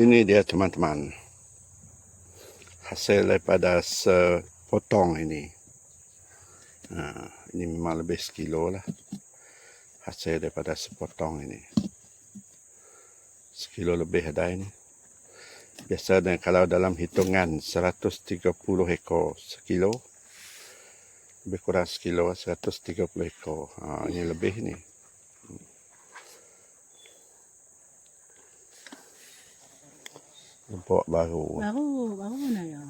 Ini dia teman-teman. Hasil daripada sepotong ini. Ha, ini memang lebih sekilo lah. Hasil daripada sepotong ini. Sekilo lebih ada ini. Biasanya kalau dalam hitungan 130 ekor sekilo. Lebih kurang sekilo 130 ekor. Ha, ini lebih ni. Lempok baru. Baru, baru mana ya?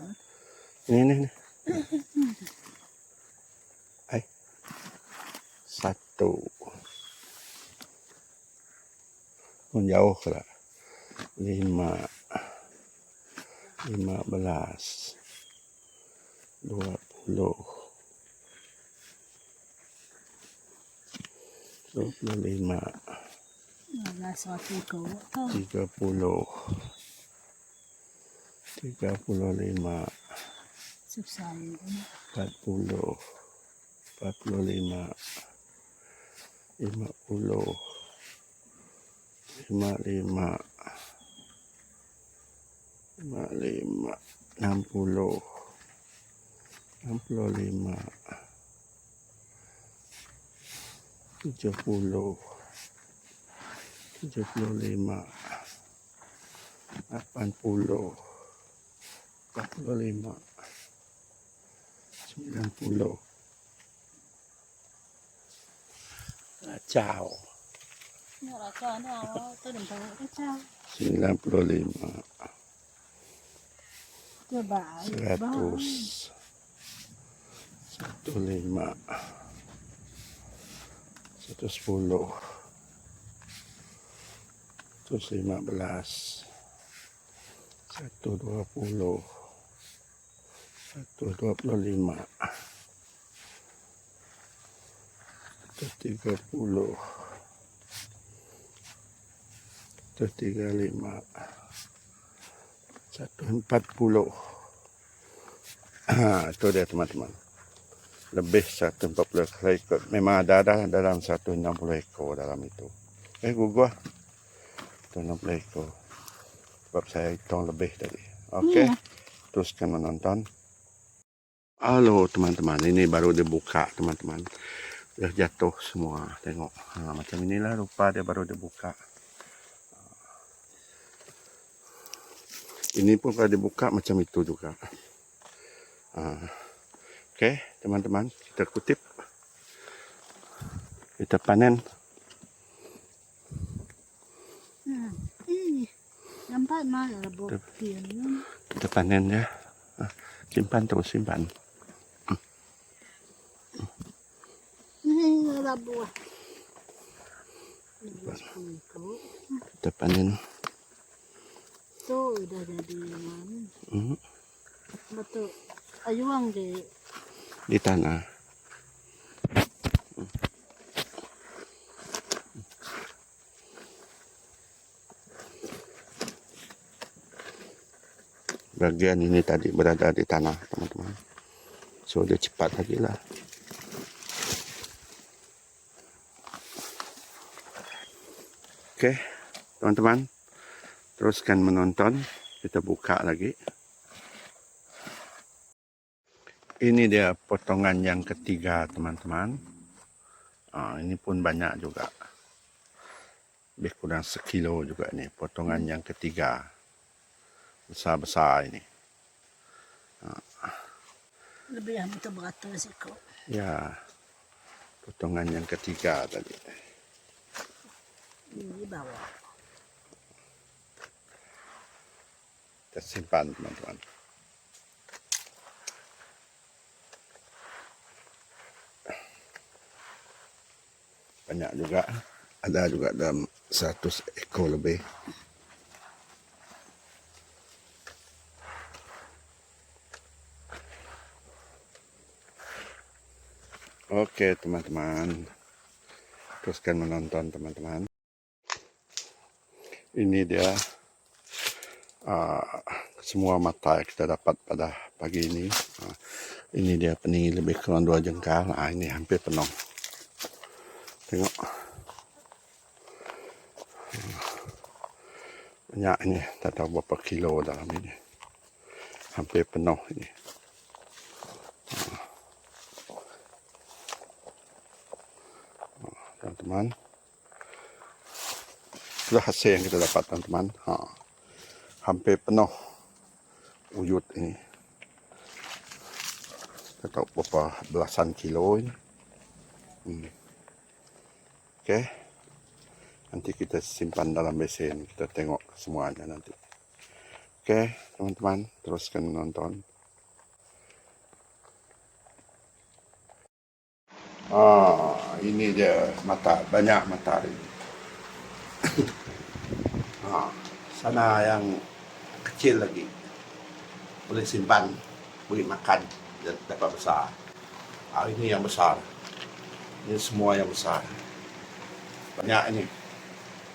Ini, ini, ini. Hai. Satu. Pun jauh lah. Lima. Lima belas. Dua puluh. Dua puluh lima. Ada satu kau. Kau Tiga puluh. Tiga puluh lima. empat puluh, empat puluh lima, lima puluh, lima lima, lima lima, enam puluh, enam puluh lima, tujuh puluh, tujuh puluh lima, lapan puluh, empat puluh lima. Sembilan puluh. Kacau. Ini rasa ni awak tu dah tahu kacau. Sembilan puluh lima. Coba. Seratus. Satu lima. Satu sepuluh. Satu lima belas. Satu dua puluh. Satu dua puluh lima. Satu tiga puluh. Satu tiga lima. Satu empat puluh. Ha, itu dia teman-teman. Lebih satu empat puluh ekor. Memang ada ada dalam satu enam puluh ekor dalam itu. Eh, enam puluh ekor. Sebab saya hitung lebih tadi. Okey. Iya. Teruskan menonton. Halo teman-teman. Ini baru dibuka teman-teman. Dah jatuh semua. Tengok. Ha, macam inilah rupa dia baru dibuka. Ini pun kalau dibuka macam itu juga. Ah, Okey, teman-teman, kita kutip. Kita panen. Hmm. Nampak mana lah bukti ni. Kita panen ya. Ah, Simpan terus, simpan. Buah. Kita panen. Tu dah jadi. Mhm. Betul. Ayuang di Di tanah. Bagian ini tadi berada di tanah, teman-teman. So, dia cepat lagi lah. Oke, teman-teman. Teruskan menonton. Kita buka lagi. Ini dia potongan yang ketiga, teman-teman. Ah, ini pun banyak juga. Lebih kurang sekilo juga ini. Potongan yang ketiga. Besar-besar ini. lebih yang betul beratus ekor. Ya. Potongan yang ketiga tadi. Ini di bawah. Kita simpan, teman-teman. Banyak juga. Ada juga dalam 100 ekor lebih. Oke, teman-teman. Teruskan menonton, teman-teman. Ini dia uh, semua mata yang kita dapat pada pagi ini. Uh, ini dia pening lebih kurang dua jengkal. Ah ini hampir penuh. Tengok. Banyak ini, tak tahu berapa kilo dalam ini. Hampir penuh ini. Teman-teman. Itulah hasil yang kita dapat teman-teman. Ha. Hampir penuh uyut ini. Tak tahu berapa belasan kilo ini. Hmm. Okey. Nanti kita simpan dalam besen. Kita tengok semuanya nanti. Okey, teman-teman. Teruskan menonton. Ah, ini dia mata banyak matahari. Ah, sana yang kecil lagi boleh simpan, boleh makan dan dapat besar. Ah, ini yang besar. Ini semua yang besar. Banyak ini.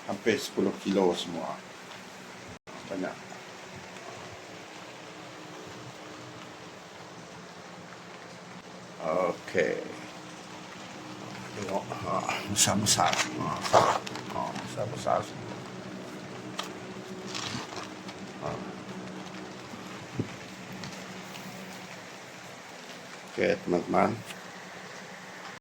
Hampir 10 kilo semua. Banyak. Okey. Tengok. Ah, besar-besar. Ah, ah, besar-besar semua. Ah. Okey, teman-teman.